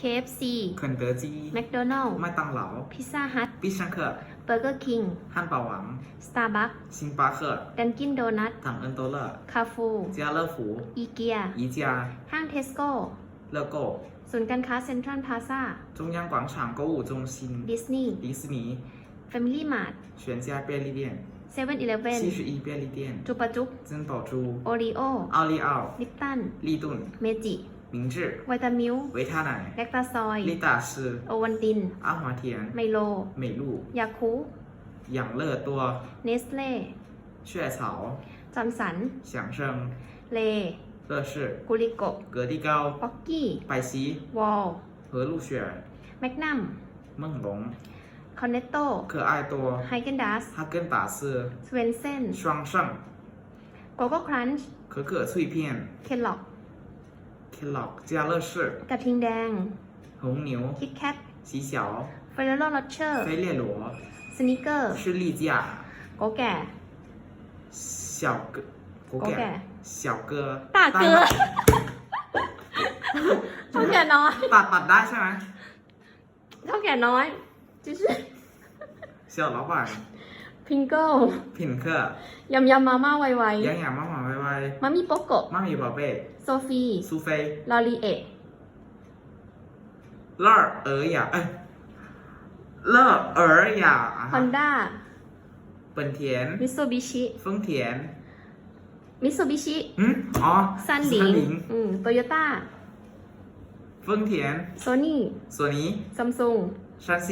KFC 肯德基、 McDonald 麦当劳、 Pizza Hut 必胜客、 Burger King 汉堡王、 Starbucks 星巴克、 Dunkin Donut 唐恩多乐、 Carrefour 家乐福、 IKEA 宜家、 ห้าง Tesco 乐购、 ศูนย์การค้า Central Plaza 中央广场购物中心、 Disney 迪士尼、 Family Mart 全家便利店、 Seven Eleven 七十一便利店、 จุปาจุก 珍宝珠、 Oreo 奥利奥、 ลิปตัน 立顿、 เมจิ 明治、 วิตามิล 维他奶、 แลคตาซอย 丽大师、 โอวันติน 阿华田、 ไมโล 美露、 ยาคู 养乐多、 เนสเล่ 雀巢、 จอมสัน 享生、 เล 乐事、 กุลิโก 格力高、 ป๊อกกี้ 百禧、 วอล 和路雪、 แมกนัม 梦龙、 คอนเนตโต 可爱多、 ไฮเกนดัส 哈根达斯、 สเวนเซน 双盛、 โกโก้ครันช์ 可可脆片、 เคล ล็อก Kellogg、家乐士、 กระทิงแดง 红牛、 คิดแคท 喜小、 เฟรโรโรเชอร์ 飞列罗、 สนิเกอร์ 士力架、 โกแก่ 小哥、国国改、小哥、 ตาเกลือเท่าแก่น้อย ตัดตัดได้ใช่ไหม เท่าแก่น้อยจิชื่อ 小老板、 พิงเกิล 品客、 ยำยำมาม่าไว 养养妈妈歪歪、 ๆมา มิโปโกะ 妈咪宝贝、 โซฟี 苏菲、 ลอรีเอะ 乐尔雅，哎，乐尔雅 ฮอนด้า 本田、 มิ t ซูบิชิ 丰田， มิ t ซูบิชิ 嗯，哦， ซันหลิง อืมโตโยต้า 丰田、 โซนี่ 索尼、 ซัมซุง 三星、